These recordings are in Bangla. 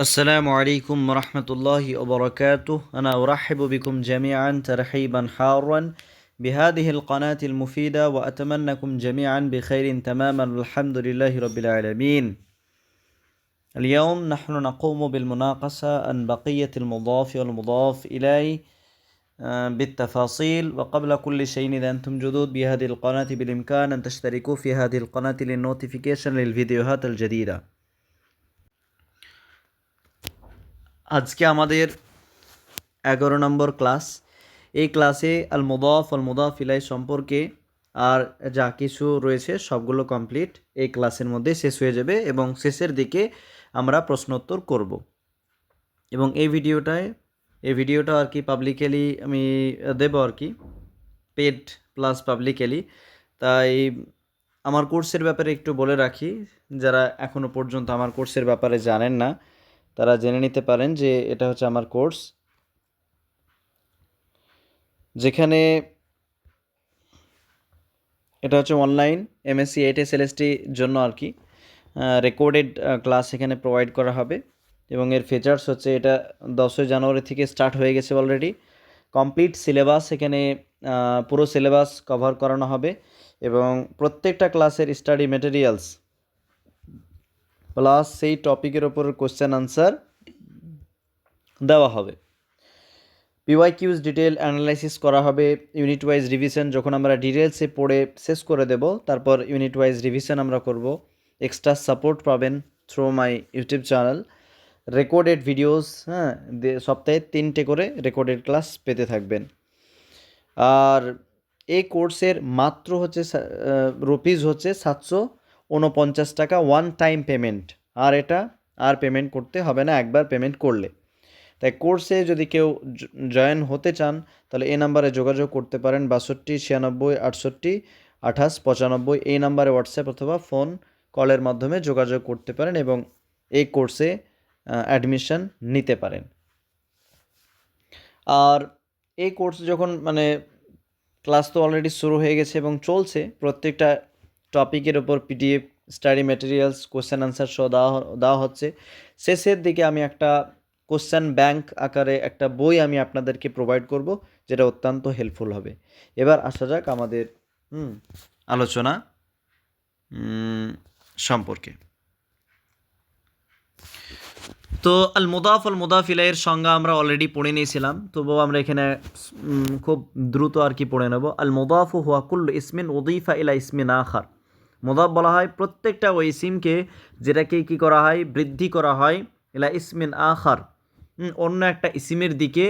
السلام عليكم ورحمة الله وبركاته. أنا أرحب بكم جميعا ترحيبا حارا بهذه القناة المفيدة وأتمنىكم جميعا بخير تماما. والحمد لله رب العالمين. اليوم نحن نقوم بالمناقشة عن بقية المضاف والمضاف إليه آه، بالتفاصيل. وقبل كل شيء إذا أنتم جدد بهذه القناة بالإمكان أن تشتركوا في هذه القناة للنوتيفيكيشن للفيديوهات الجديدة. আজকে আমাদের এগারো নম্বর ক্লাস। এই ক্লাসে আল মুদাফ আল মুদাফ ইলাই সম্পর্কে আর যা কিছু রয়েছে সবগুলো কমপ্লিট এই ক্লাসের মধ্যে শেষ হয়ে যাবে এবং শেষের দিকে আমরা প্রশ্নোত্তর করব। এবং এই ভিডিওটায়, এই ভিডিওটা আর কি পাবলিক্যালি আমি দেব আর কি পেড প্লাস পাবলিক্যালি তাই আমার কোর্সের ব্যাপারে একটু বলে রাখি, যারা এখনও পর্যন্ত আমার কোর্সের ব্যাপারে জানেন না তারা জেনে নিতে পারেন যে এটা হচ্ছে আমার কোর্স, যেখানে এটা হচ্ছে অনলাইন এমএসসি এইট এস এলএসটির জন্য আর কি। রেকর্ডেড ক্লাস এখানে প্রোভাইড করা হবে এবং এর ফিচার্স হচ্ছে এটা দশই জানুয়ারি থেকে স্টার্ট হয়ে গেছে অলরেডি কমপ্লিট সিলেবাস এখানে পুরো সিলেবাস কভার করানো হবে এবং প্রত্যেকটা ক্লাসের স্টাডি মেটেরিয়ালস প্লাস সেই টপিকের ওপর কোশ্চেন আনসার দেওয়া হবে। পিওয়াই কিউজ ডিটেল অ্যানালাইসিস করা হবে ইউনিট ওয়াইজ রিভিশন যখন আমরা ডিটেলসে পড়ে শেষ করে দেব, তারপর ইউনিট ওয়াইজ রিভিশন আমরা করব। এক্সট্রা সাপোর্ট পাবেন through my YouTube channel recorded videos হ্যাঁ সপ্তাহে তিনটে করে রেকর্ডেড ক্লাস পেতে থাকবেন। আর এই কোর্সের মাত্র হচ্ছে রুপিস হচ্ছে সাতশো উনপঞ্চাশ টাকা ওয়ান টাইম পেমেন্ট আর এটা আর পেমেন্ট করতে হবে না, একবার পেমেন্ট করলে। তাই কোর্সে যদি কেউ জয়েন হতে চান, তাহলে এই নাম্বারে যোগাযোগ করতে পারেন বাষট্টি, ছিয়ানব্বই, আটষট্টি, আঠাশ, পঁচানব্বই। এই নাম্বারে হোয়াটসঅ্যাপ অথবা ফোন কলের মাধ্যমে যোগাযোগ করতে পারেন এবং এই কোর্সে অ্যাডমিশন নিতে পারেন। আর এই কোর্স যখন মানে ক্লাস তো অলরেডি শুরু হয়ে গেছে এবং চলছে, প্রত্যেকটা টপিকের ওপর PDF study materials question answer সহ দেওয়া দেওয়া হচ্ছে। শেষের দিকে আমি একটা কোশ্চেন ব্যাংক আকারে একটা বই আমি আপনাদেরকে প্রোভাইড করব যেটা অত্যন্ত হেল্পফুল হবে। এবার আসা যাক আমাদের হুম, আলোচনা সম্পর্কে। তো আল মুদাফ আল মুদাফ ইলাইয়ের সংজ্ঞা আমরা অলরেডি পড়ে নিয়েছিলাম তবুও আমরা এখানে খুব দ্রুত আর কি পড়ে নেব। আল মুদাফ হুয়া কুল্লু ইসমিন উদিফা ইলা ইসমিন আখার। মুদাফ বলা হয়, প্রত্যেকটা ওই ইসিমকে যেটাকে কি করা হয়, বৃদ্ধি করা হয়, ইলা ইসমিন আখার। অন্য একটা ইসিমের দিকে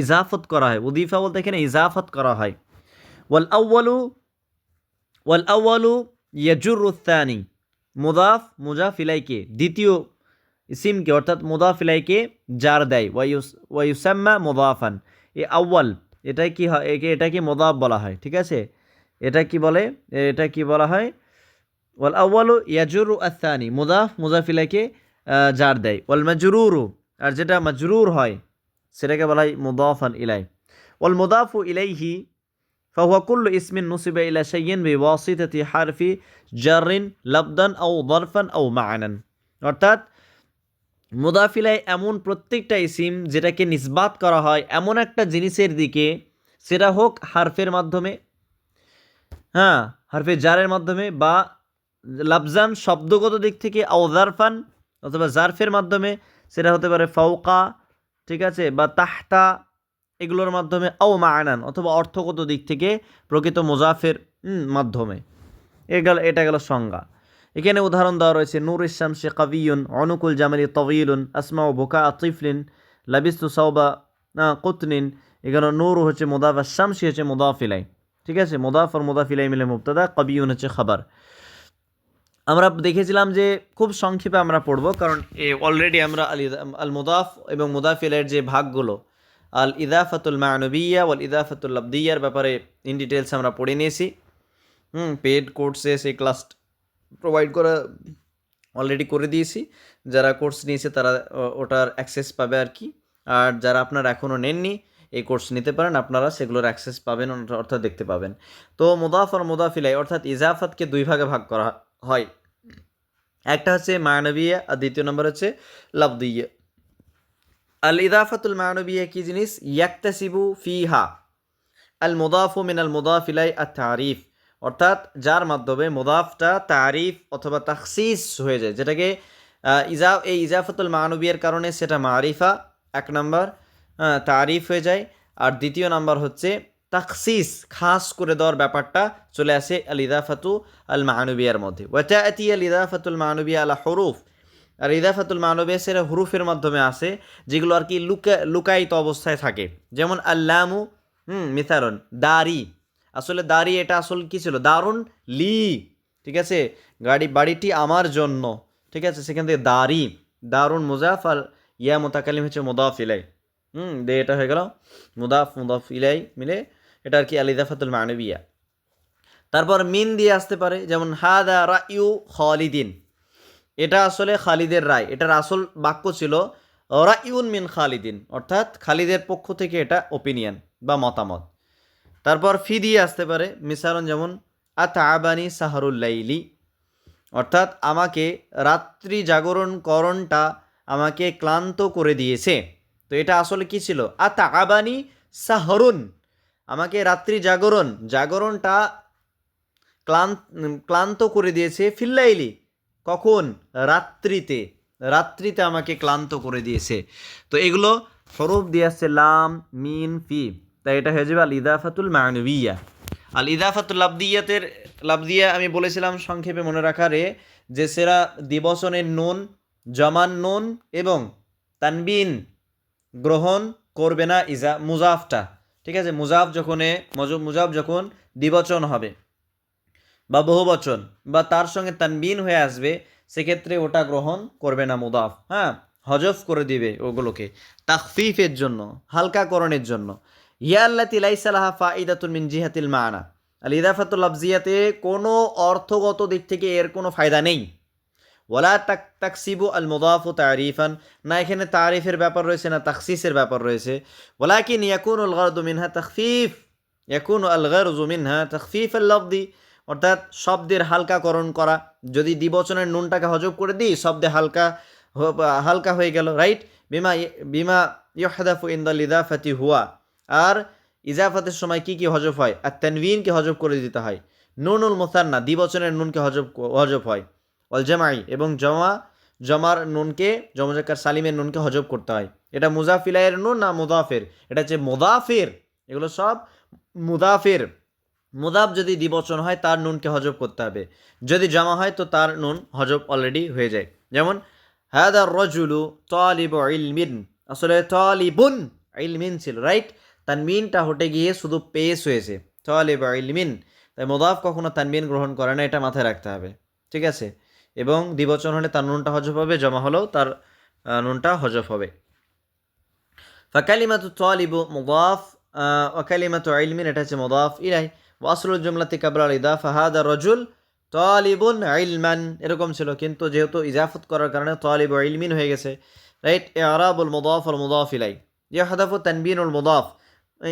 ইজাফত করা হয়। উদিফা বলতে এখানে ইজাফত করা হয়। ওয়াল আউ্বালু ওয়াল আউ্বালু ইয়াজুর উত্তানি মুদাফ, মুজাফ ইলাইকে, দ্বিতীয় ইসিমকে অর্থাৎ মুদাফ ইলাইকে জার দেয়। ওয়াইউস ওয়াইউসাম্মা মুদাফান। এ আউ্বাল এটাই কি হয়, একে, এটাকে মুদাফ বলা হয়, ঠিক আছে? এটা কি বলে? এটা কি বলা হয়? ওয়াল আউ্বালু ইয়াজুরু আত্তানি মুদাফ মুজাফ ইলাইকে আহ, জার দেয় ওয়াল মাজরুরু আর যেটা মাজরুর হয় সেটাকে বলা হয় মুদাফান ইলাই ওয়াল মুদাফু ইলাইহি فهو كل اسم نسب إلى شيء بواسطة حرف جر لفظا أو ظرفا أو معنى অর্থাৎ মুদাফিলায় এমন প্রত্যেকটা ইসিম যেটাকে নিসবাত করা হয় এমন একটা জিনিসের দিকে সেটা হোক হারফের মাধ্যমে হ্যাঁ হারফে জারের মাধ্যমে বা লাফজান শব্দগত দিক থেকে আউজারফান অথবা জারফের মাধ্যমে, সেটা হতে পারে ফাউকা ঠিক আছে, বা তাহতা, এগুলোর মাধ্যমে আও মায়নান অথবা অর্থগত দিক থেকে প্রকৃত মোজাফের মাধ্যমে। এ গেল, এটা গেল সংজ্ঞা। এখানে উদাহরণ দেওয়া রয়েছে, নূর ইসলাম শে কবিউন অনুকুল জামালি তবিলুন আসমা ও বোকা আতিফলিন, লাবিস্তু সাউবা কুতনিন, এখানে নূর হচ্ছে মুদাফ আর শামসি হচ্ছে মুদাফিলাই, ঠিক আছে, মুদাফ আর মুদাফিলাই মিলে মুবতাদা কবিউন হচ্ছে খাবার। আমরা দেখেছিলাম যে খুব সংক্ষেপে আমরা পড়ব, কারণ অলরেডি আমরা আল আল মুদাফ এবং মুদাফিলের যে ভাগগুলো, আল ইদাফাতুল মানবিয়া ওয়াল ইদাফাতুল আবদিয়ার ব্যাপারে ইন ডিটেলস আমরা পড়ে নিয়েছি। হুম পেড কোর্সে সেই ক্লাস প্রোভাইড করা অলরেডি করে দিয়েছি। যারা কোর্স নিয়েছে তারা ওটার অ্যাক্সেস পাবে আর কি। আর যারা আপনারা এখনও নেননি, এই কোর্স নিতে পারেন, আপনারা সেগুলোর অ্যাক্সেস পাবেন অর্থ- অর্থাৎ দেখতে পাবেন। তো মুদাফ আর মুদাফিলাই, অর্থাৎ ইজাফাতকে দুই ভাগে ভাগ করা হয়। একটা হচ্ছে মানবিয়া আর দ্বিতীয় নম্বর হচ্ছে লব্দিয়া। আল ইদাফাতুল মানবিয়া কি জিনিস? ইয়াক্তাসিবু ফিহা। আল মুদাফু মিন আল মুদাফ ইলাই আর তারিফ। অর্থাৎ যার মাধ্যমে মুদাফটা তারিফ অথবা তাখসিস হয়ে যায়। যেটাকে ইজা, এই ইজাফাতুল মানবিয়ার কারণে সেটা মারিফা, এক নম্বর তারিফ হয়ে যায়। আর দ্বিতীয় নাম্বার হচ্ছে তাকসিস খাস করে দেওয়ার ব্যাপারটা চলে আসে আল ইদাফাতু আল মাহানবিয়ার মধ্যে। ওয়াতাআতি আল ইদাফাতুল মানবিয়া আলা হরুফ। আর ইদাফাতুল মানবিয়া সেটা হুরুফের মাধ্যমে আসে, যেগুলো আর কি লুকা, লুকায়িত অবস্থায় থাকে। যেমন আল্লামু, হুম মিথারন দাড়ি আসলে দাড়ি এটা আসল কি ছিল? দারুণ লি। ঠিক আছে? গাড়ি, বাড়িটি আমার জন্য। ঠিক আছে? সেখান থেকে দাড়ি দারুণ মুজাফ আর ইয়া মোতাকালিম হচ্ছে মুদাফ ইলাই। হুম দে এটা হয়ে গেল মুদাফ মুদাফ ইলাই মিলে এটা আর কি আলিদাফাতুল মানবিয়া। তারপর মিন দিয়ে আসতে পারে, যেমন হা দা হাদা রাইউ খালিদিন। এটা আসলে খালিদের রায় এটার আসল বাক্য ছিল, রাইউন মিন খালিদিন। অর্থাৎ খালিদের পক্ষ থেকে এটা ওপিনিয়ন বা মতামত। তারপর ফি দিয়ে আসতে পারে মিসারণ যেমন আতাবানি সাহারুল্লাইলি অর্থাৎ আমাকে রাত্রি জাগরণকরণটা আমাকে ক্লান্ত করে দিয়েছে। তো এটা আসলে কি ছিল? আতা আবানি সাহরুন। আমাকে রাত্রি জাগরণ, জাগরণটা ক্লান্ত ক্লান্ত করে দিয়েছে, ফিল্লাইলি। কখন? রাত্রিতে। রাত্রিতে আমাকে ক্লান্ত করে দিয়েছে। তো এগুলো হরফ দিয়ে আসছে লাম মিন ফি। তাই এটা হয়ে যাবে আল ইদাফাতুল মানবিয়া। আল ইদাফাতুল লাবদিয়াতের, লাবদিয়া আমি বলেছিলাম সংক্ষেপে মনে রাখারে যে সেরা দিবসনের নুন জমান নুন এবং তানবিন গ্রহণ করবে না ইজা, মুজাফটা। ঠিক আছে? মুজাফ যখন মুজাফ যখন দ্বিবচন হবে বা বহুবচন বা তার সঙ্গে তানবিন হয়ে আসবে, সেক্ষেত্রে ওটা গ্রহণ করবে না মুদাফ। হ্যাঁ? হজফ করে দিবে ওগুলোকে তাকফিফের জন্য হালকাকরণের জন্য। ইয়াল্লাতি লাইসালাহা ফাইদাতুন মিন জিহাতিল মানা আল ইদাফাতুল লাফজিয়াতে কোনো অর্থগত দিক থেকে এর কোনো ফায়দা নেই। ওয়ালা তাক, তাকসিবু আল মুদাফু তারিফান না, এখানে তারিফের ব্যাপার রয়েছে, না, তাকসিসের ব্যাপার রয়েছে। ওলাকিন ইয়াকুন উল গরদু মিনহা তখফিফ ইয়াকুন আল গরজু মিনহা তখফিফ আল লফদি অর্থাৎ শব্দের হালকাকরণ করা। যদি দ্বিবচনের নুনটাকে হজব করে দিই, শব্দে হালকা হালকা হয়ে গেল, রাইট? বিমা বিমা ইহদাফু ইন্দাল ইদাফাতি হুয়া। আর ইজাফাতের সময় কি কি হজব হয়? আর তানভিনকে হজব করে দিতে হয়। নুনুল মুসান্না, দ্বিবচনের নুনকে হজব হজব হয়। অল জামাই এবং জমা, জমার নুনকে জমজাকার সালিমের নুনকে হজব করতে হয়। এটা মুজাফিলাইয়ের নুন না মুদাফের? এটা হচ্ছে মুদাফের। এগুলো সব মুদাফের। মুদাফ যদি দ্বিবচন হয়, তার নুনকে হজব করতে হবে। যদি জমা হয়, তো তার নুন হজব অলরেডি হয়ে যায়। যেমন হাদার রজুলু তালিব ইলমিন। আসলে তালিবুন ইলমিন ছিল রাইট তানমিনটা হটে গিয়ে শুধু পেস হয়েছে। তালিব ইলমিন। তাই মোদাফ কখনো তানমিন গ্রহণ করে না, এটা মাথায় রাখতে হবে। ঠিক আছে? এবং দ্বিবচন হলে তার নুনটা হজফ হবে, জমা হলেও তার নুনটা হজফ হবে। ফাকালিমাতু তালিবু মুদাফ ওয়াকালিমাতু ইলমিন, এটা হচ্ছে মুদাফ ইলাই ওয়াসলুল জুমলাতি কাবরাল ইদাফা, হাদা রজুল তালিবুন ইলমান। এরকম ছিল, কিন্তু যেহেতু ইজাফত করার কারণে তালিবু ইলমিন হয়ে গেছে, রাইট? এ আরাবুল মুদাফ আল মুদাফ ইলাই ইয়াহাদাফু তানবিনুল মুদাফ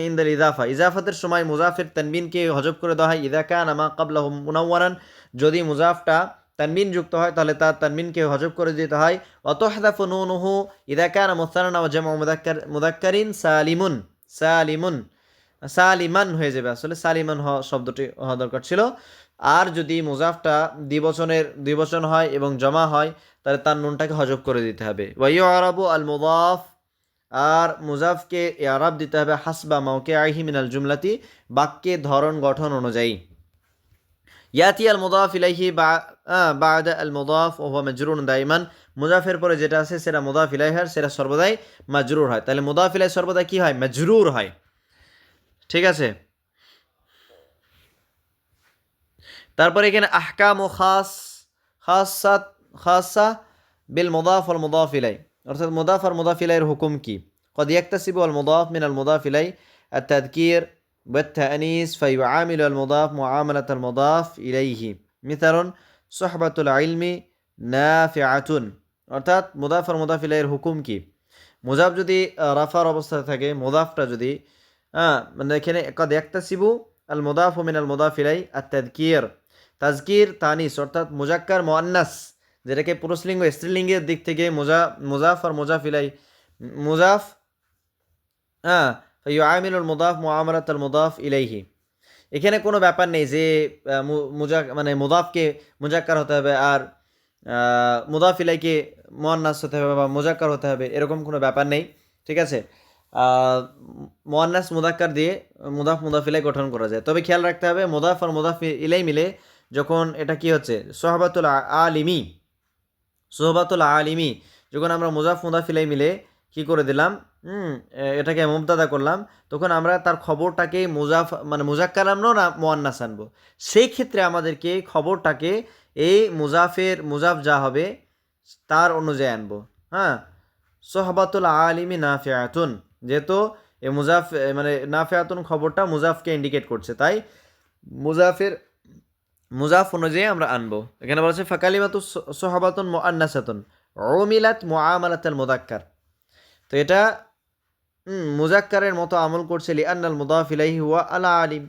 ইন্দাল ইজাফা ইজাফাতের সময় মুজাফের তানবিনকে হজব করে দেওয়া হয় ইদাকা নামা কাবলাহ মুনাওয়ারান। যদি মুজাফটা তানবিন যুক্ত হয়, তাহলে তার তানমিনকে হজব করে দিতে হয়। অত অতহদাফু নুনুহু ইদা কান মুস্তানান ওয়া জামা মুদাক্কার, মুদাক্কারিন সালিমুন সালিমুন, সালিমান হয়ে যাবে আসলে। সালিমান হওয়া শব্দটি হওয়া দরকার ছিল। আর যদি মুজাফটা দ্বিবচনের, দ্বিবচন হয় এবং জমা হয়, তাহলে তার নুনটাকে হজব করে দিতে হবে। ওয়াইউ আরাবু আল মুদাফ, আর মুজাফকে আরব দিতে হবে। হাসবা মাউকে আহি মিনাল জুমলাতি, বাক্যে ধরন গঠন অনুযায়ী। ইয়াতি আল মুদাফ ইলাইহি বা বাদ আল মুদাফ ওহা মজরুন দাইমান। মুদাফের পরে যেটা আছে, সেটা মুদাফ হয় সেটা সর্বদাই মাজরুর হয়। তাহলে মুদাফ ইলাই সর্বদাই কি হয়? মজরুর হয়। ঠিক আছে? তারপরে এখানে আহকাম ও খাস, খাসাত, খাসা বিল মুদাফ আল মুদাফ ইলাই। অর্থাৎ মুদাফ আর মুদাফ ইলাইয়ের হুকুম কি? কদ ইয়াক্তাসিবু আল মুদাফ মিন আল মুদাফ ইলাই আত তাদকির والتأنيس فيعامل المضاف معاملة المضاف إليه مثال صحبة العلم نافعة অর্থাৎ মুদাফ আর মুদাফ ইলাইয়ের হুকুম কি মুজাফ যদি আহ, রাফার অবস্থায় থাকে মুদাফটা যদি হ্যাঁ মানে এখানে কদ ইয়াক্তাসিবু আল মুদাফ মিন আল মুদাফ ইলাই আর তাজকির তাজকির তানিস অর্থাৎ মুজাক্কার মোয়ান্নাস যেটাকে পুরুষলিঙ্গ স্ত্রীলিঙ্গের দিক থেকে মোজা মুজাফ আর মোজাফিলাই মুজাফ হ্যাঁ আমিনুল মুদাফ মুআমালাত আল মুদাফ ইলাইহি। এখানে কোনো ব্যাপার নেই যে আহ, মু- মুজা মানে মুদাফকে মুজাক্কার হতে হবে আর মুদাফ ইলাইকে মোয়ান্নাস হতে হবে বা মুজাক্কার হতে হবে এরকম কোনো ব্যাপার নেই ঠিক আছে? মোয়ান্নাস মুদাক্কার দিয়ে মুদাফ মুদাফ ইলাই গঠন করা যায়। তবে খেয়াল রাখতে হবে মুদাফ আর মুদাফ ইলাই মিলে যখন এটা কি হচ্ছে সোহাবাতুল আলিমি সোহবাতুল আলিমি যখন আমরা মুজাফ মুদাফিলাই মিলে কি করে দিলাম হুম এটাকে মুবতাদা করলাম। তখন আমরা তার খবরটাকে মুজাফ মানে মুজাক্কার আনব না, মোয়ান্নাস আনব। সেই ক্ষেত্রে আমাদেরকে খবরটাকে এই মুজাফের, মুজাফ যা হবে, তার অনুযায়ী আনব। হ্যাঁ? সোহবাতুল আলিমি নাফিয়াতুন, যেহেতু এ মুজাফ মানে নাফিয়াতুন খবরটা মুজাফকে ইন্ডিকেট করছে। তাই মুজাফের, মুজাফ অনুযায়ী আমরা আনব। এখানে বলা হচ্ছে, ফাকালিমাতু সোহাবাতুন মোয়ান্নাসাতুন ওমিলাত মোয়ামালাতাল মুদাক্কার তো এটা মুজাক্কারের মতো আমল করছে লি আন্নাল মুদাফ ইলাইহি হুয়া আলা আলিম।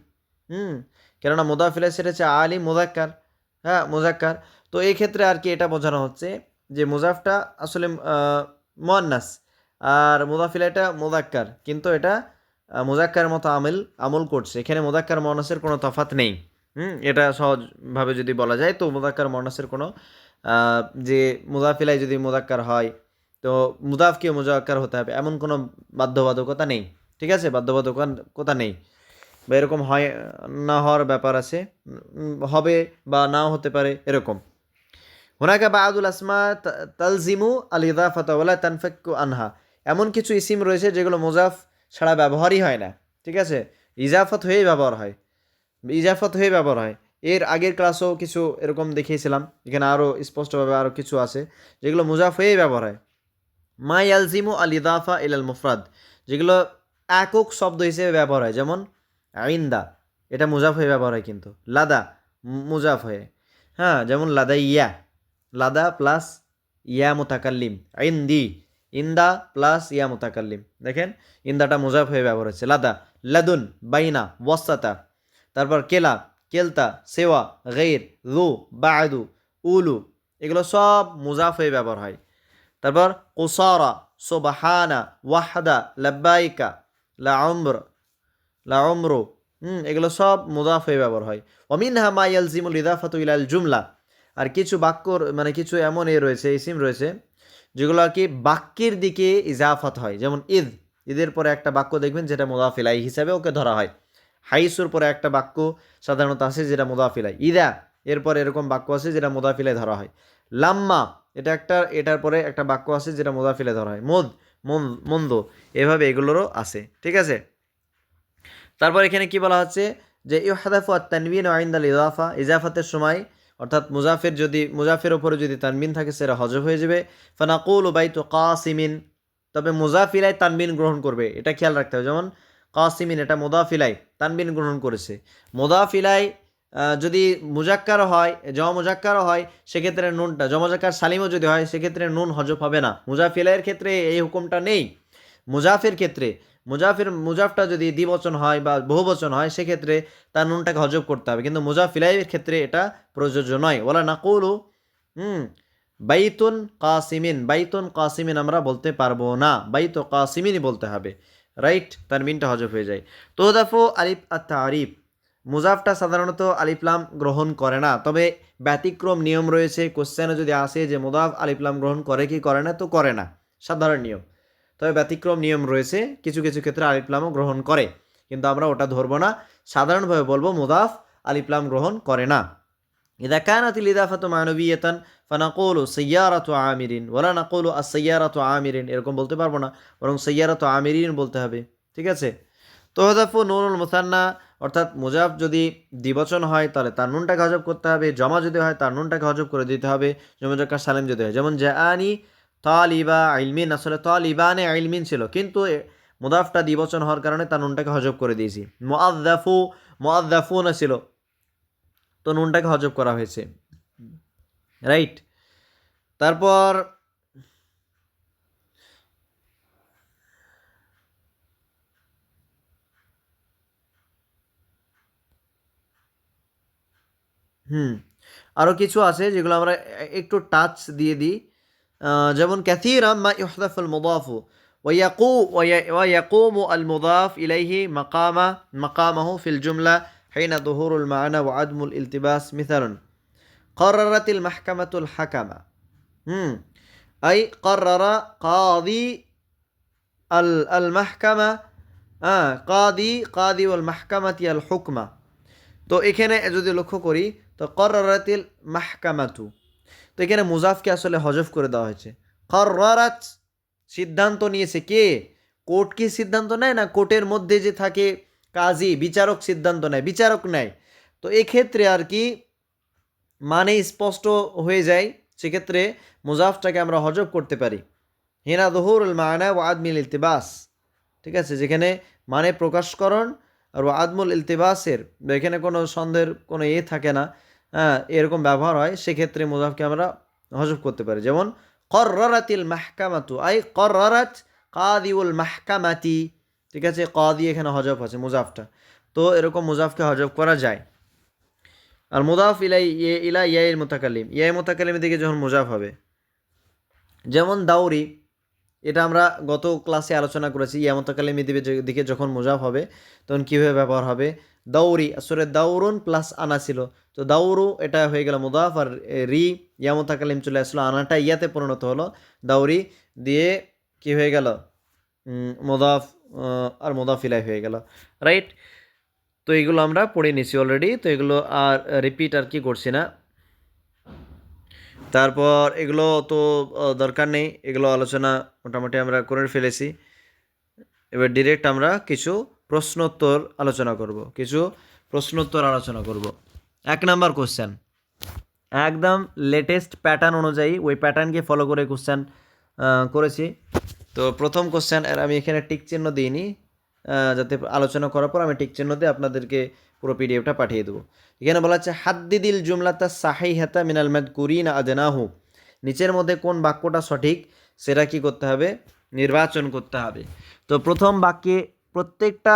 হুম, কেননা মুদাফ ইলাই সেটা হচ্ছে আলিম মুজাক্কার হ্যাঁ মুজাক্কার। তো এই ক্ষেত্রে আর কি এটা বোঝানো হচ্ছে যে মুজাফটা আসলে মোয়ান্নাস। আর মুদাফিলাইটা মুজাক্কার কিন্তু এটা মুজাক্কার মতো আমিল, আমল করছে। এখানে মুজাক্কার মনাসের কোনো তফাত নেই। হুম, এটা সহজভাবে যদি বলা যায়, তো মুজাক্কার মনাসের কোনো যে মুদাফিলাই যদি মুজাক্কার হয় তো মুদাফকে মুজাক্কার হতে হবে। এমন কোনো বাধ্যবাধকতা নেই, ঠিক আছে? বাধ্যবাধকতা নেই। বা এরকম হয় না হওয়ার ব্যাপার আছে। হবে বা নাও হতে পারে এরকম। হুনাকা বাদুল আসমা তা- তালজিমু আল ইদাফাত ওয়ালা তানফাক্কু আনহা। এমন কিছু ইসিম রয়েছে যেগুলো মুজাফ ছাড়া ব্যবহারই হয় না, ঠিক আছে? ইজাফত হয়েই ব্যবহার হয়। ইজাফত হয়ে ব্যবহার হয়। এর আগের ক্লাসেও কিছু এরকম দেখিয়েছিলাম। এখানে আরও স্পষ্টভাবে আরও কিছু আছে যেগুলো মুজাফ হয়েই ব্যবহার হয়। মা ইয়ালজিমু আল ইদাফা ইলাল মুফরাদ, যেগুলো একক শব্দ হিসেবে ব্যবহার হয়, যেমন আইন্দা, এটা মুজাফ হয়ে ব্যবহার হয় কিন্তু, লাদা মুজাফ হয়ে হ্যাঁ যেমন লাদা ইয়া লাদা প্লাস ইয়া মুতাকাল্লিম ইন্দি ইন্দা প্লাস ইয়া মুতাকাল্লিম, দেখেন, ইন্দাটা মুজাফ হয়ে ব্যবহার হচ্ছে, লাদা, লাদুন, বাইনা, ওয়াসাতা, তারপর কেলা, কেলতা, সেওয়া গের রু, বাদু, উলু, এগুলো সব মুজাফ হয়ে ব্যবহার হয়। তারপর কুসারা, সোবাহানা, ওয়াহাদা, লাব্বাইকা লা উমর লা উমরু হুম, এগুলো সব মুজাফ হয়ে ব্যবহার হয়। অমিনহা মা ইয়ালজিমুল ইদাফাতু ইলাল জুমলা। আর কিছু বাক্যর মানে কিছু এমন এ রয়েছে, ইসিম রয়েছে, যেগুলো আর কি বাক্যের দিকে ইজাফাত হয়। যেমন ঈদ ঈদের পরে একটা বাক্য দেখবেন যেটা মুদাফিলাই হিসাবে ওকে ধরা হয়। হাইসুর পরে একটা বাক্য সাধারণত আছে যেটা মুদাফিলাই ইদা, এরপর এরকম বাক্য আছে যেটা মুদাফিলাই ধরা হয়। লাম্মা এটা একটা, এটার পরে একটা বাক্য আছে যেটা মুদাফিলে ধরা হয়। মদ, মন- মন্দ, এভাবে এগুলোরও আছে, ঠিক আছে? তারপর এখানে কি বলা হচ্ছে? যে ইহাদাফু আর তানবিন আইন্দাল ইজাফা ইজাফাতের সময়, অর্থাৎ মুজাফের যদি, মুজাফের ওপরে যদি তানবিন থাকে, সেটা হজব হয়ে যাবে। ফানাকুল বাইতু কাসিমিন, তবে মুজাফিলাই তানবিন গ্রহণ করবে। এটা খেয়াল রাখতে হবে। যেমন কাসিমিন, এটা মুদাফিলাই তানবিন গ্রহণ করেছে। মুদাফিলাই যদি মুজাক্কার হয় জমা মুজাক্কার হয়, সেক্ষেত্রে নুনটা জমা মুজাক্কার সালিমও যদি হয়, সেক্ষেত্রে নুন হজব হবে না। মুজাফিলাইয়ের ক্ষেত্রে এই হুকুমটা নেই। মুজাফের ক্ষেত্রে, মুজাফির, মুজাফটা যদি দ্বিবচন হয় বা বহুবচন হয়, সেক্ষেত্রে তার নুনটাকে হজব করতে হবে। কিন্তু মুজাফিলাইয়ের ক্ষেত্রে এটা প্রযোজ্য নয়। ওলা নাকুলু, হুম, বাইতুন কাসিমিন বাইতুন কাসিমিন আমরা বলতে পারব না। বাইত কাসিমিনই বলতে হবে। রাইট তার মিনটা হজব হয়ে যায়। তোহদাফু আলিফ আর তারিফ মুজাফটা সাধারণত আলিফলাম গ্রহণ করে না তবে ব্যতিক্রম নিয়ম রয়েছে কোশ্চেনে যদি আসে যে মুদাফ আলিফলাম গ্রহণ করে কি করে না তো করে না সাধারণ নিয়ম তবে ব্যতিক্রম নিয়ম রয়েছে কিছু কিছু ক্ষেত্রে আলিফলামও গ্রহণ করে কিন্তু আমরা ওটা ধরবো না সাধারণভাবে বলবো মুদাফ আলিফলাম গ্রহণ করে না إذا كانت الإضافة معنوية فنقول سيارة عامر ولا نقول السيارة عامر এরকম বলতে পারবো না বরং سيارة عامرين বলতে হবে ঠিক আছে তোহদাফু নুনুল মুসান্না অর্থাৎ মুজাফ যদি দ্বিবচন হয়, তাহলে তার নুনটাকে হজব করতে হবে। জমা যদি হয়, তার নুনটাকে হজব করে দিতে হবে। জমজাক্কার সালেম যদি হয় যেমন, জাআনি তালিবা আইলমিন আসলে তালিবানে আইলমিন ছিল। কিন্তু মুদাফটা দ্বিবচন হওয়ার কারণে তার নুনটাকে হজব করে দিয়েছি। মোয়াদ্দাফু মোয়াদ্দাফুনা ছিল। তো নুনটাকে হজব করা হয়েছে। রাইট? তারপর হুম আরও কিছু আছে যেগুলো আমরা এ- একটু টাচ দিয়ে দিই আহ, যেমন ক্যাথিরাম মা ইহদাফ আল মুদাফু ويقو وي- ويقوم المضاف إليه مقام مقامه في الجملة حين ظهور المعنى وعدم الالتباس مثلا قررت المحكمة الحكم هم. أي قرر قاضي ال- المحكمة آه قاضي قاضي والمحكمة الحكمة তো এখানে যদি লক্ষ্য করি তো কররাতিল মাহকামাতু। তো এখানে মুজাফকে আসলে হজফ করে দেওয়া হয়েছে। কররাত সিদ্ধান্ত নিয়েছে কে? কোর্ট কি সিদ্ধান্ত নেয় না কোর্টের মধ্যে যে থাকে কাজী, বিচারক সিদ্ধান্ত নেয়, বিচারক নেয়? তো এক্ষেত্রে আর কি মানে স্পষ্ট হয়ে যায়, সেক্ষেত্রে মুজাফটাকে আমরা হজব করতে পারি। হিনা দহুরুল মানা ও আদমিল ইলতিবাস। ঠিক আছে, যেখানে মানে প্রকাশকরণ আর ও আদমুল ইলতিবাসের। এখানে কোনো সন্দেহের কোনো এ থাকে না। এরকম ব্যবহার হয়, সেক্ষেত্রে মুজাফকে আমরা হজব করতে পারি। যেমন কররাতিল মাহকামাতু, আই কররাত কাদিউল মাহকামাতি। ঠিক আছে, কাদি এখানে হজব আছে, মুজাফটা। তো এরকম মুজাফকে হজব করা যায়। আর মুজাফ ইলাই ইয়ে ইলা ইয়াইল মোতাকালিম ইয়াই মোতাকালিমের দিকে যখন মুজাফ হবে, যেমন দাউরি এটা আমরা গত ক্লাসে আলোচনা করেছি ইয়া মোতাকালিমের দিকে যখন মুজাফ হবে, তখন কীভাবে ব্যবহার হবে? দাউরি আসলে দাউরুন প্লাস আনা ছিল। তো দাউরু, এটা হয়ে গেল মুদাফ আর রি ইয়া মোতাকালিম চলে আসলো। আনাটা ইয়াতে পরিণত হলো। দাউরি দিয়ে কি হয়ে গেল? মুদাফ আর মুদাফ ইলাই হয়ে গেল। রাইট তো এগুলো আমরা পড়ে নিছি অলরেডি তো এগুলো আর রিপিট আর কি করছি না। তারপর এগুলো তো দরকার নেই। এগুলো আলোচনা মোটামুটি আমরা করে ফেলেছি। এবার ডিরেক্ট আমরা কিছু প্রশ্নোত্তর আলোচনা করব। কিছু প্রশ্নোত্তর আলোচনা করব। এক নাম্বার কোশ্চেন একদম লেটেস্ট প্যাটার্ন অনুযায়ী ওই প্যাটার্নকে ফলো করে কোশ্চেন করেছি। তো প্রথম কোশ্চেন আর আমি এখানে টিক চিহ্ন দিইনি। যাতে আলোচনা করার পর আমি টিক চিহ্ন দিয়ে আপনাদেরকে পুরো পিডিএফটা পাঠিয়ে দেবো। এখানে বলা হচ্ছে হাদ্দিদিল জুমলাতা সাহি হাতা মিনাল মেদ কুরিন আদনাহু। নিচের মধ্যে কোন বাক্যটা সঠিক, সেটা কি করতে হবে? নির্বাচন করতে হবে। তো প্রথম বাক্যে প্রত্যেকটা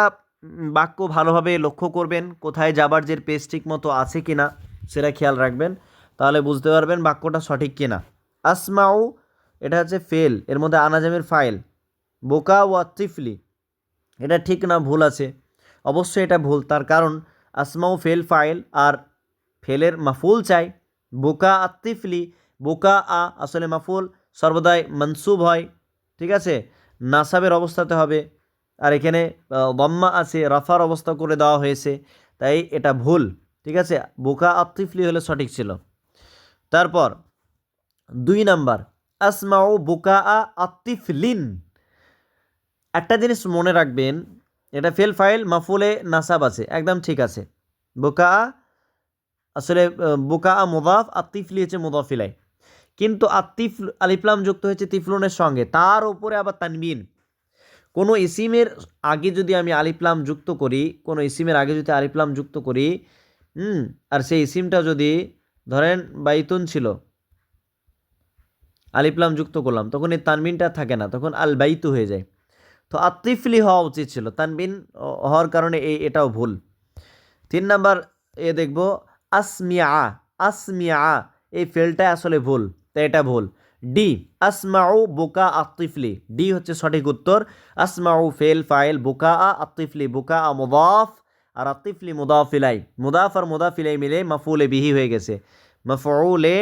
বাক্য ভালোভাবে লক্ষ্য করবেন, কোথায় যাবার যে পেজ ঠিক মতো আছে কি না সেটা খেয়াল রাখবেন। তাহলে বুঝতে পারবেন বাক্যটা সঠিক কিনা। আসমাউ, এটা হচ্ছে ফেল, এর মধ্যে আনাজামের ফাইল। বোকা ওয়া তিফলি এটা ঠিক না, ভুল আছে। অবশ্যই এটা ভুল। তার কারণ, আসমাউ ফেল ফাইল আর ফেলের মাফুল চাই। বোকা আত্তিফলি বোকা আ আসলে মাফুল, সর্বদাই মনসুব হয়। ঠিক আছে? নাসাবের অবস্থাতে হবে। আর এখানে দম্মা আছে, রাফার অবস্থা করে দেওয়া হয়েছে। তাই এটা ভুল। ঠিক আছে? বোকা আত্তিফলি হলে সঠিক ছিল। তারপর, দুই নাম্বার, আসমাউ বোকা আ আত্তিফলিন একটা জিনিস মনে রাখবেন, এটা ফেল ফাইল মাফুলে নাসাব আছে, একদম ঠিক আছে। বোকা, আসলে, বোকা মুদাফ আত্তিফলি হচ্ছে মোদাফিলাই। কিন্তু আত্তিফ আলিফলাম যুক্ত হয়েছে তিফলনের সঙ্গে, তার উপরে আবার তানবিন। কোনো ইসিমের আগে যদি আমি আলিফলাম যুক্ত করি, কোনো ইসিমের আগে যদি আলিফলাম যুক্ত করি, হুম, আর সেই ইসিমটা যদি ধরেন বাইতুন ছিল আলিফলাম যুক্ত করলাম, তখন এই তানবিনটা থাকে না, তখন আল বাইতু হয়ে যায়। তো আত্তিফলি হওয়া উচিত ছিল। তানবিন হওয়ার কারণে এই এটাও ভুল। তিন নাম্বার, এ দেখব, আসমিয়া আসমিয়া, এই ফেলটা আসলে ভুল, তাই এটা ভুল। ডি, আসমাউ বোকা আত্তিফলি। ডি হচ্ছে সঠিক উত্তর। আসমাউ ফেল, ফাইল, বোকা আ আত্তিফলি, বোকা আ মুদাফ, আর আত্তিফলি মুদাফিলাই মুদাফ আর মুদাফিলাই মিলে মাফুলে বিহি হয়ে গেছে। মাফউলে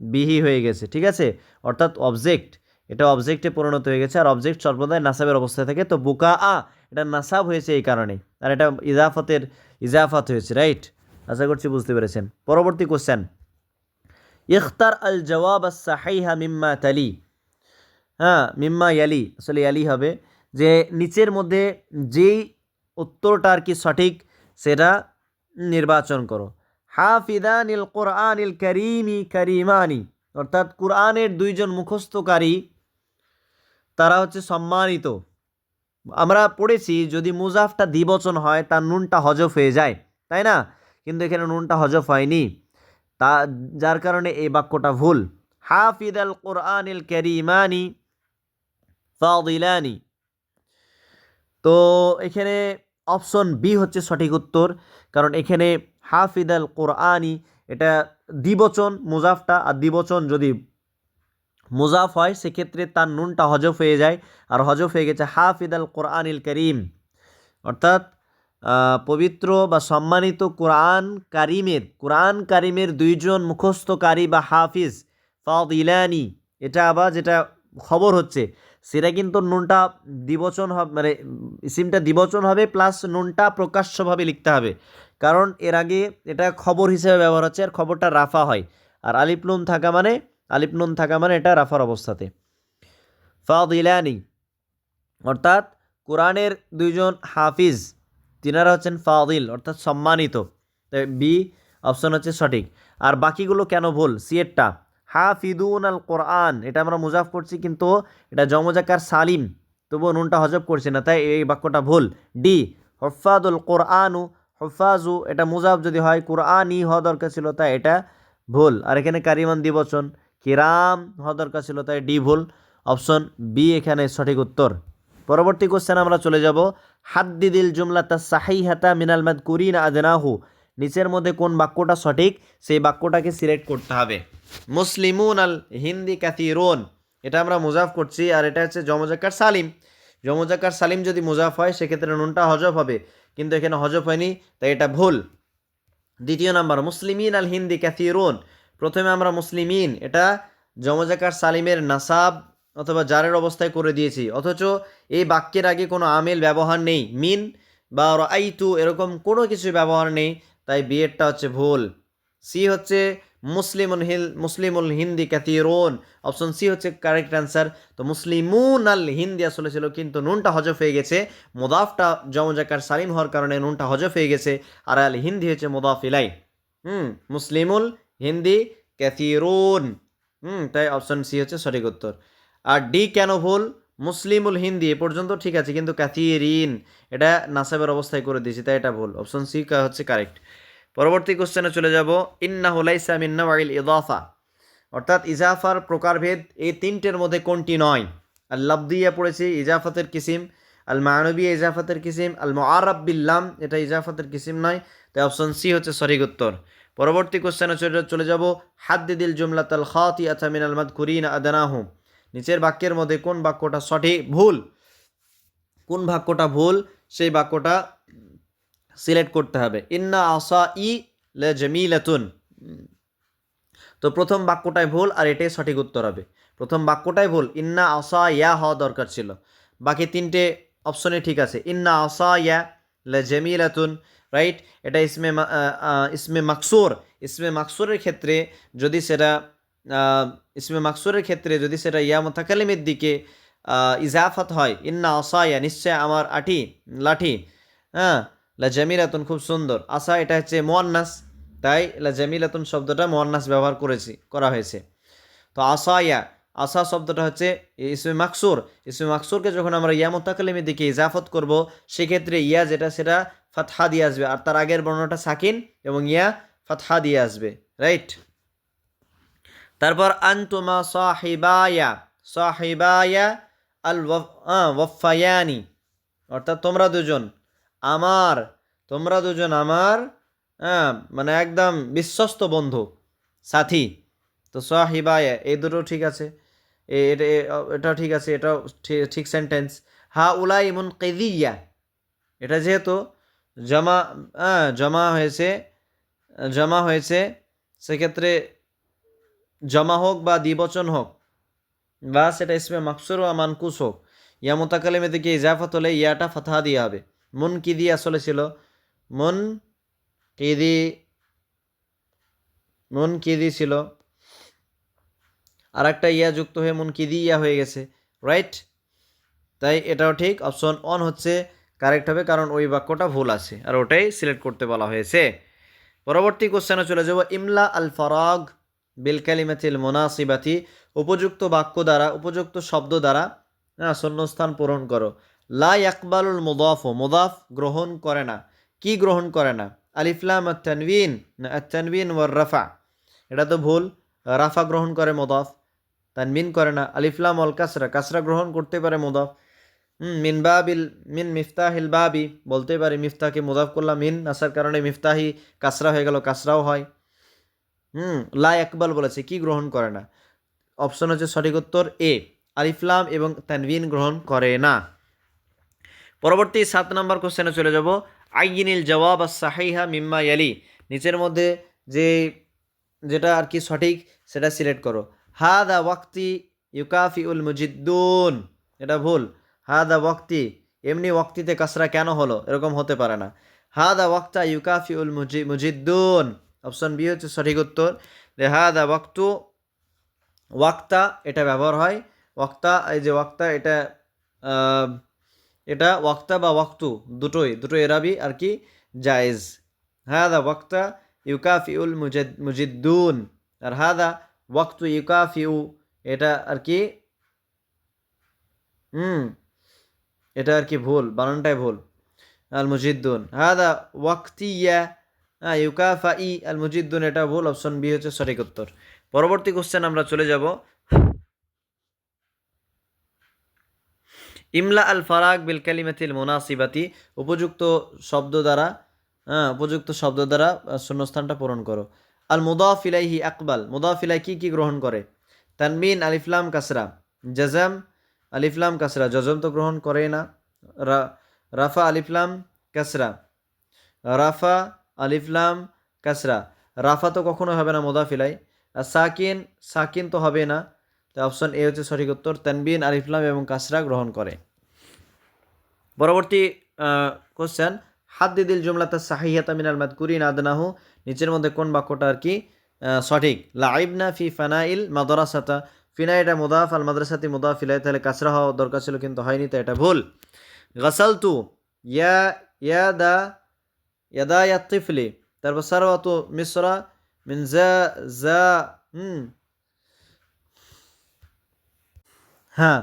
বিহি হয়ে গেছে, ঠিক আছে? অর্থাৎ অবজেক্ট এটা অবজেক্টে পরিণত হয়ে গেছে। আর অবজেক্ট সর্বদাই নাসাবের অবস্থায় থাকে। তো বুকা আ, এটা নাসাব হয়েছে এই কারণে। আর এটা ইজাফতের, ইজাফাত হয়েছে রাইট আশা করছি বুঝতে পেরেছেন। পরবর্তী কোশ্চেন ইখতার আল জবাব সাহাইহা মিম্মা তালি। হ্যাঁ মিম্মা ইয়ালি, আসলে ইয়ালি হবে। যে নিচের মধ্যে যেই উত্তরটা আর কি সঠিক, সেটা নির্বাচন করো। হাফিদানিল কোরআনিল করিমি করিমানি। অর্থাৎ কোরআনের দুইজন মুখস্থকারী তারা হচ্ছে সম্মানিত। আমরা পড়েছি যদি মুজাফটা দ্বিবচন হয়, তার নুনটা হজফ হয়ে যায়, তাই না? কিন্তু এখানে নুনটা হজফ হয়নি। তা, যার কারণে এই বাক্যটা ভুল। হাফিদ আল কোরআনিল ক্যারিমানি ফাদিলানি। তো এখানে অপশন বি হচ্ছে সঠিক উত্তর, কারণ এখানে হাফিদ আল কোরআনি, এটা দ্বিবচন, মুজাফটা, আর দ্বিবচন যদি মুজাফ হয়, সেক্ষেত্রে তার নুনটা হজফ হয়ে যায় আর হজফ হয়ে গেছে হাফিদ আল কোরআনিল করিম। অর্থাৎ পবিত্র বা সম্মানিত কোরআন কারিমের কোরআন কারিমের দুইজন মুখস্থকারী বা হাফিজ, ফাদিলানি, এটা আবার যেটা খবর হচ্ছে, সেটা কিন্তু নুনটা দ্বিবচন হবে মানে ইসিমটা দ্বিবচন হবে, প্লাস নুনটা প্রকাশ্যভাবে লিখতে হবে। কারণ এর আগে এটা খবর হিসেবে ব্যবহার হচ্ছে, আর খবরটা রাফা হয়। আর নুন থাকা মানে আলিফ নুন থাকা মানে এটা রাফার অবস্থাতে। ফাদিলানি, অর্থাৎ কোরআনের দুইজন হাফিজ, তিনারা হচ্ছেন ফাদিল, অর্থাৎ সম্মানিত। বি অপশন হচ্ছে সঠিক। আর বাকিগুলো কেন ভুল? সিয়েরটা হাফিদুন আল কোরআন, এটা আমরা মুজাফ করছি কিন্তু এটা জমজাকার সালিম, তবুও নুনটা হজব করছি না, তাই এই বাক্যটা ভুল। ডি হফাদুল কোরআনু, হফাজু, এটা মুজাফ যদি হয়, কোরআনই হওয়া দরকার ছিল, তাই এটা ভুল। আর এখানে কারিমান দিবচন কিরাম হওয়া দরকার ছিল, তাই ডি ভুল। অপশন বি এখানে সঠিক উত্তর। পরবর্তী কোশ্চেন আমরা চলে যাব। হাদ্দিদিল জুমলাতা সাহি হাতা মিনাল মাদ কুরিন আদনাহু। নিচের মধ্যে কোন বাক্যটা সঠিক? সেই বাক্যটাকে সিলেক্ট করতে হবে। মুসলিমুন আল হিন্দি ক্যাথিরোন এটা আমরা মুজাফ করছি আর এটা হচ্ছে জমজাকার সালিম। জমজাকার সালিম যদি মুজাফ হয়, সেক্ষেত্রে নুনটা হজব হবে। কিন্তু এখানে হজব হয়নি, তাই এটা ভুল। দ্বিতীয় নাম্বার মুসলিমিন আল হিন্দি ক্যাথিরুন প্রথমে আমরা মুসলিমিন, এটা জমজাকার সালিমের নাসাব অথবা জারের অবস্থায় করে দিয়েছি। অথচ এই বাক্যের আগে কোনো আমেল ব্যবহার নেই। মিন বা আইতু এরকম কোনো কিছু ব্যবহার নেই, তাই বিয়েরটা হচ্ছে ভুল। সি হচ্ছে মুসলিমুল হিল, মুসলিমুল হিন্দি ক্যাথিরুন অপশন সি হচ্ছে কারেক্ট অ্যান্সার। তো মুসলিমুন আল হিন্দি আসলে ছিল, কিন্তু নুনটা হজফ হয়ে গেছে। মোদাফটা জমজাকার সালিম হওয়ার কারণে নুনটা হজফ হয়ে গেছে। আর আল হিন্দি হচ্ছে মোদাফ ইলাই। হুম, মুসলিমুল হিন্দি ক্যাথিরুন হুম, তাই অপশন সি হচ্ছে সঠিক উত্তর। আর ডি কেন ভুল? মুসলিমুল হিন্দি, এ পর্যন্ত ঠিক আছে, কিন্তু ক্যাথিরিন এটা নাসাবের অবস্থায় করে দিয়েছি, তাই এটা ভুল। অপশন সি হচ্ছে কারেক্ট পরবর্তী কোশ্চেনে চলে যাব ইন্না হুলাইসা মিন্না ওয়াইল ইদাফা। অর্থাৎ ইজাফার প্রকারভেদ এই তিনটের মধ্যে কোনটি নয়? আল লাবদিয়া পড়েছি, ইজাফাতের কিসিম। আল মানবিয়া, ইজাফাতের কিসিম। আল মোয়ারব বিল্লাম, এটা ইজাফাতের কিসিম নয়। তাই অপশন সি হচ্ছে সঠিক উত্তর। পরবর্তী কোশ্চেনে চলে যাব, হাদ্দিদিল জুমলাত আল খাতি আথা মিনাল মাদ কুরিন আদানাহু নিচের বাক্যের মধ্যে কোন বাক্যটা সঠিক? ভুল। কোন বাক্যটা ভুল? সেই বাক্যটা সিলেক্ট করতে হবে। ইন্না আসা ই লে জামিলাতুন। তো প্রথম বাক্যটাই ভুল আর এটাই সঠিক উত্তর হবে। প্রথম বাক্যটাই ভুল। ইন্না আসা ইয়া হওয়া দরকার ছিল। বাকি তিনটে অপশনে ঠিক আছে। ইন্না আসা ইয়া লে জামিলাতুন। রাইট এটা ইসমে ইসমে মাকসুর। ইসমে মাকসুরের ক্ষেত্রে যদি সেটা ইসমে মাকসুরের ক্ষেত্রে যদি সেটা ইয়া মোতাকালিমের দিকে ইজাফাত হয়, ইন্না আসা ইয়া নিশ্চয় আমার আঠি লাঠি হ্যাঁ? লা জামিলাতুন খুব সুন্দর। আসা এটা হচ্ছে মোয়ান্নাস। তাই লা জামিলাতুন শব্দটা মোয়ান্নাস ব্যবহার করেছি, করা হয়েছে। তো আসা ইয়া আসা শব্দটা হচ্ছে ইসমে মাকসুর। ইসমে মাকসুরকে যখন আমরা ইয়া মোতাকালিমের দিকে ইজাফত করব, সেক্ষেত্রে ইয়া যেটা, সেটা ফাতহা দিয়ে আসবে। আর তার আগের বর্ণটা সাকিন এবং ইয়া ফাতহা দিয়ে আসবে। রাইট তারপর আনতুমা সাহিবায়া সাহিবায়া আল ওয়ফায়ানি। অর্থাৎ তোমরা দুজন। আমার, তোমরা দুজন আমার মানে একদম বিশ্বস্ত বন্ধু, সাথী। তো সাহিবায়া, এই দুটো ঠিক আছে। এটা এটা ঠিক আছে। এটাও ঠিক সেন্টেন্স হা উলাই মুন কেদিয়া এটা যেহেতু জমা জমা হয়েছে জমা হয়েছে, সেক্ষেত্রে জমা হোক বা দ্বিবচন হোক, বা সেটা ইসমে মাকসুর বা মানকুস হোক ইয়া মোতাকালিমে দিকে ইজাফত হলে ইয়াটা ফাতহা দিয়ে হবে। মুন কিদি আসলে ছিল? মুন কিদি মুন কিদি ছিল? আর একটা ইয়া যুক্ত হয়ে মুন কিদি ইয়া হয়ে গেছে রাইট তাই এটাও ঠিক অপশন অন হচ্ছে কারেক্ট হবে কারণ ওই বাক্যটা ভুল আছে। আর ওটাই সিলেক্ট করতে বলা হয়েছে। পরবর্তী কোশ্চেনে চলে যাব। ইমলা আল ফরাগ বিল কালিমাতিল মোনাসিবাতি, উপযুক্ত বাক্য দ্বারা, উপযুক্ত শব্দ দ্বারা হ্যাঁ শূন্যস্থান পূরণ করো। লা ইয়াকবালুল মুদাফ মুদাফ গ্রহণ করে না। কি গ্রহণ করে না? আলিফলাম আত্তানবিন না আত্তানবিন ওয়ার রাফা। এটা তো ভুল। রাফা গ্রহণ করে মুদাফ, তানবিন করে না। আলিফলাম অল কাসরা কাসরা গ্রহণ করতে পারে মুদাফ। মিন বাবিল, মিন মিফতাহিল বাবি বলতে পারি মিফতাহকে মুদাফ করলাম, মিন আসার কারণে মিফতাহি কাসরা হয়ে গেল, কাসরাও হয়। হুম, লা একবাল বলেছে, কি গ্রহণ করে না? অপশন হচ্ছে সঠিক উত্তর, এ আলিফলাম এবং তানবিন গ্রহণ করে না। পরবর্তী সাত নম্বর কোশ্চেনে চলে যাব আইগিনিল জবাব সাহিহা মিম্মা ইয়ালি। নিচের মধ্যে যে, যেটা আর কি সঠিক, সেটা সিলেক্ট করো। হা দা ওয়াক্তি ইউকাফি উল মুজিদ্দুন, এটা ভুল। হা দা ওয়াক্তি, এমনি ওয়াক্তিতে কাসরা কেন হলো? এরকম হতে পারে না। হা দা ওয়াক্তা ইউকাফি উল মুজি, মুজিদ্দুন। অপশন বি হচ্ছে সঠিক উত্তর। যে হা দা ওয়াক্তু, ওয়াক্তা, এটা ব্যবহার হয়। ওয়াক্তা, এই যে ওয়াক্তা, এটা এটা ওয়াক্তা বা ওয়াক্তু, দুটোই দুটো এরাবি আর কি, জায়েজ। হাদা ওয়াক্তা ইউকাফিউল মুজিদ মুজিদ্দুন। আর হাদা ওয়াক্তু ইউকাফিউ, এটা আর কি, হুম এটা আর কি ভুল, বানানটাই ভুল। আল মুজিদ্দুন হ্যাঁ হাদা ওয়াক্তিয়া হ্যাঁ ইউকাফা ই আল মুজিদ্দুন এটা ভুল, অপশন বি হচ্ছে সঠিক উত্তর। পরবর্তী কোশ্চেন আমরা চলে যাব। ইমলা আল ফারাক বিল কালিমাতিল মোনাসিবাতি, উপযুক্ত শব্দ দ্বারা হ্যাঁ উপযুক্ত শব্দ দ্বারা শূন্যস্থানটা পূরণ করো। আল মুদাফ ইলাইহি আকবাল মুদাফ ইলাই কি কি গ্রহণ করে? তানমিন আলিফলাম, কাসরা। জজম আলিফলাম কাসরা জজম তো গ্রহণ করে না। রাফা আলিফলাম কাসরা। রাফা আলিফলাম কাসরা। রাফা তো কখনো হবে না মোদাফিলাই। আর সাকিন সাকিন তো হবে না। তো অপশন এ হচ্ছে সঠিক উত্তর, তানবিন আলিফলাম এবং কাসরা গ্রহণ করে। পরবর্তী কোশ্চেন হাত হাদ্দিদিল জুমলাতা সাহিয়াতা মিনাল মাদকুরিন আদনাহু, নিচের মধ্যে কোন বাক্যটা আর কি সঠিক? লাইবনা ফি ফানাইল মাদ্রাসাতা। ফিনা এটা মুদাফ, আল মাদ্রাসাতি মুদাফ ইলাই তাহলে কাসরা হওয়া দরকার ছিল, কিন্তু হয়নি, তো এটা ভুল। গাসালতু, ইয়া ইয়া দা ইয়াদা ইয়া তিফলি। তারপর সারওয়াতু মিসরা, মিন জা জা, হুম। হ্যাঁ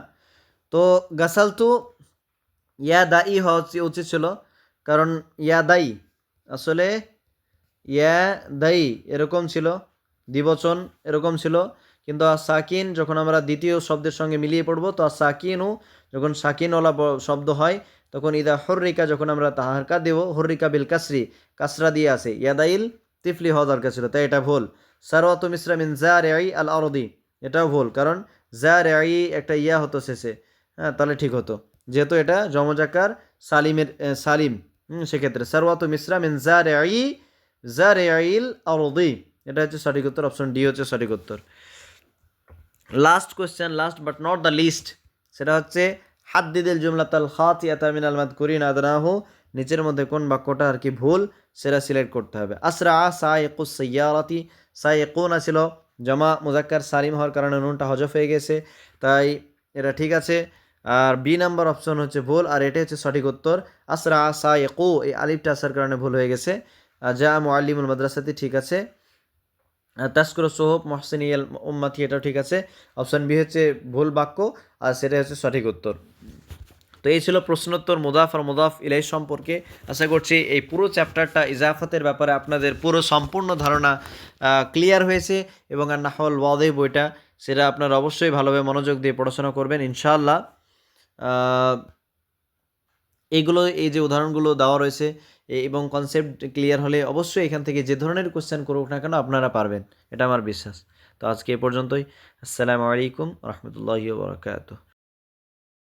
তো গাসালতু ইয়া দাই হওয়া উচি- উচিত ছিল, কারণ ইয়া দাই আসলে ইয়া দাই এরকম ছিল, দ্বিবচন এরকম ছিল কিন্তু আর সাকিন যখন আমরা দ্বিতীয় শব্দের সঙ্গে মিলিয়ে পড়ব তো আর সাকিনও যখন সাকিনওয়ালা শব্দ হয় তখন ইদা হর্রিকা যখন আমরা তাহারকা দেব হর্রিকা বিল কাসরি কাসরা দিয়ে আসে ইয়াদাইল তিফলি হওয়া দরকার ছিল তাই এটা ভুল। সারওয়াত মিশ্রা মিন জা রেআই আল আরদি এটাও ভুল কারণ জা রেআই একটা ইয়া হতো শেষে হ্যাঁ তাহলে ঠিক হতো। যেহেতু এটা জমজাকার সালিমের সালিম হুম, সেক্ষেত্রে সারওয়াত মিশ্রা মিন জা রেআই জা রেআইল আরদি এটা হচ্ছে সঠিক উত্তর অপশন ডি হচ্ছে সঠিক উত্তর। Last question last but not the least সেটা হচ্ছে, হাদ্দিদিল জুমলাতাল খাত ইয়াতামিন আল মাদকুরিন আদনাহু, নিচের মধ্যে কোন বাক্যটা আর কি ভুল, সেটা সিলেক্ট করতে হবে। আসরা সাইকুস সাইয়ারাতি সাইকুনা ছিল জমা মুজাক্কার সালিম হওয়ার কারণে নুনটা হজফ হয়ে গেছে, তাই এটা ঠিক আছে। আর বি নাম্বার অপশন হচ্ছে ভুল, আর এটা হচ্ছে সঠিক উত্তর। আসরা সাইকু, এই আলিফটা আসার কারণে ভুল হয়ে গেছে। যা মুআল্লিমুল মাদ্রাসাতে ঠিক আছে। তাস্কর সোহব মহসিন ইয়াল উম্মাতি এটাও ঠিক আছে? অপশন বি হচ্ছে ভুল বাক্য আর সেটা হচ্ছে সঠিক উত্তর। তো এই ছিল প্রশ্নোত্তর মুদাফ আর মুদাফ ইলাই সম্পর্কে। আশা করছি এই পুরো চ্যাপ্টারটা ইজাফাতের ব্যাপারে আপনাদের পুরো সম্পূর্ণ ধারণা ক্লিয়ার হয়েছে এবং আর নাহল ওয়াদে বইটা, সেটা আপনারা অবশ্যই ভালোভাবে মনোযোগ দিয়ে পড়াশোনা করবেন, ইনশাআল্লাহ। এইগুলো এই যে উদাহরণগুলো দেওয়া রয়েছে এবং কনসেপ্ট ক্লিয়ার হলে অবশ্যই এখান থেকে যে ধরনের কোশ্চেন করুক না কেন আপনারা পারবেন। এটা আমার বিশ্বাস। তো আজকে এ পর্যন্তই। আসসালামু আলাইকুম রহমতুল্লাহি বরকাত